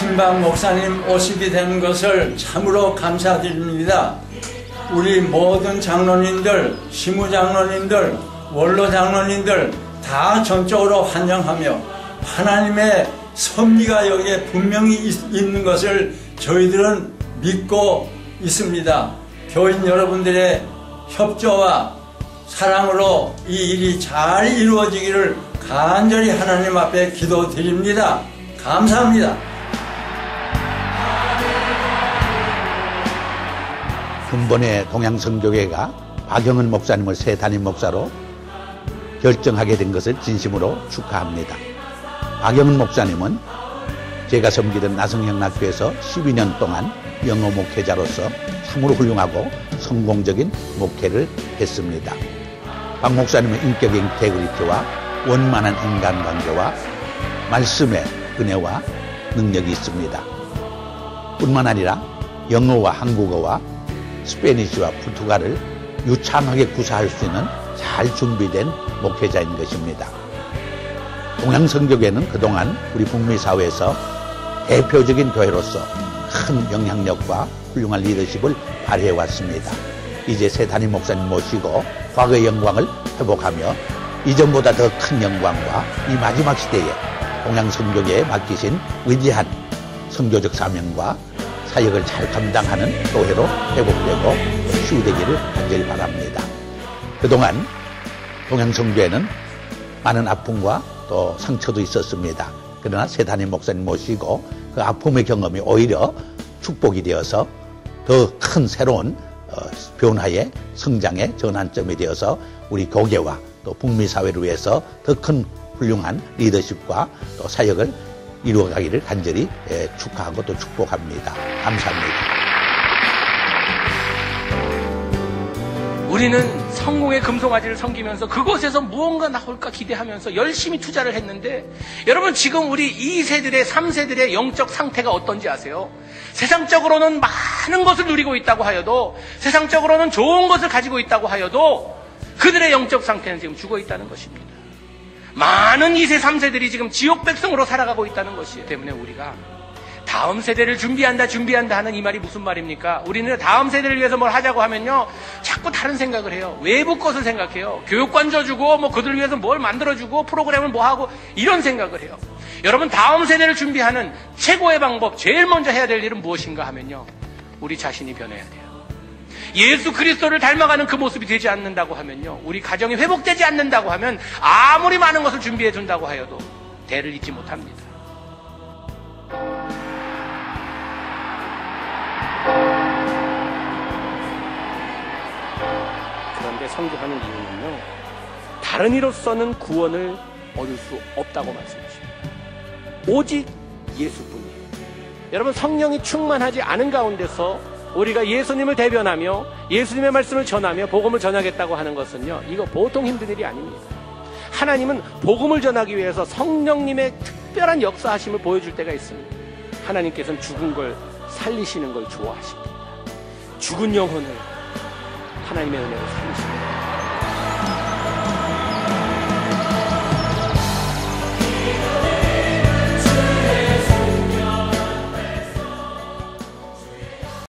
친박 목사님 오시게 되는 것을 참으로 감사드립니다. 우리 모든 장로님들, 시무장로님들, 원로 장로님들 다 전적으로 환영하며 하나님의 섭리가 여기에 분명히 있, 있는 것을 저희들은 믿고 있습니다. 교인 여러분들의 협조와 사랑으로 이 일이 잘 이루어지기를 간절히 하나님 앞에 기도드립니다. 감사합니다. 근본의 동양성교회가 박영은 목사님을 새 담임 목사로 결정하게 된 것을 진심으로 축하합니다. 박영은 목사님은 제가 섬기던 나성형락교에서 12년 동안 영어 목회자로서 참으로 훌륭하고 성공적인 목회를 했습니다. 박 목사님은 인격의 인테그리티와 원만한 인간관계와 말씀의 은혜와 능력이 있습니다. 뿐만 아니라 영어와 한국어와 스페니쉬와 포르투갈을 유창하게 구사할 수 있는 잘 준비된 목회자인 것입니다. 동양 성교회는 그동안 우리 북미 사회에서 대표적인 교회로서 큰 영향력과 훌륭한 리더십을 발휘해 왔습니다. 이제 새 담임 목사님 모시고 과거의 영광을 회복하며 이전보다 더 큰 영광과 이 마지막 시대에 동양 성교계에 맡기신 위대한 성교적 사명과 사역을 잘 감당하는 교회로 회복되고 치유되기를 간절히 바랍니다. 그동안 동양성교회는 많은 아픔과 또 상처도 있었습니다. 그러나 새 담임 목사님 모시고 그 아픔의 경험이 오히려 축복이 되어서 더 큰 새로운 어, 변화의 성장의 전환점이 되어서 우리 교계와 또 북미 사회를 위해서 더 큰 훌륭한 리더십과 또 사역을 이루어가기를 간절히 예, 축하하고 또 축복합니다. 감사합니다. 우리는 성공의 금송아지를 섬기면서 그곳에서 무언가 나올까 기대하면서 열심히 투자를 했는데 여러분 지금 우리 2세들의 3세들의 영적 상태가 어떤지 아세요? 세상적으로는 많은 것을 누리고 있다고 하여도 세상적으로는 좋은 것을 가지고 있다고 하여도 그들의 영적 상태는 지금 죽어 있다는 것입니다. 많은 2세, 3세들이 지금 지옥 백성으로 살아가고 있다는 것이에요. 때문에 우리가 다음 세대를 준비한다, 준비한다 하는 이 말이 무슨 말입니까? 우리는 다음 세대를 위해서 뭘 하자고 하면요. 자꾸 다른 생각을 해요. 외부 것을 생각해요. 교육관 줘주고, 뭐 그들 위해서 뭘 만들어주고, 프로그램을 뭐 하고, 이런 생각을 해요. 여러분, 다음 세대를 준비하는 최고의 방법, 제일 먼저 해야 될 일은 무엇인가 하면요. 우리 자신이 변해야 돼요. 예수 그리스도를 닮아가는 그 모습이 되지 않는다고 하면요. 우리 가정이 회복되지 않는다고 하면 아무리 많은 것을 준비해 준다고 하여도 대를 잇지 못합니다. 그런데 성경하는 이유는요. 다른 이로서는 구원을 얻을 수 없다고 말씀하십니다. 오직 예수뿐이에요. 여러분 성령이 충만하지 않은 가운데서 우리가 예수님을 대변하며 예수님의 말씀을 전하며 복음을 전하겠다고 하는 것은요. 이거 보통 힘든 일이 아닙니다. 하나님은 복음을 전하기 위해서 성령님의 특별한 역사하심을 보여줄 때가 있습니다. 하나님께서는 죽은 걸 살리시는 걸 좋아하십니다. 죽은 영혼을 하나님의 은혜로 살리십니다.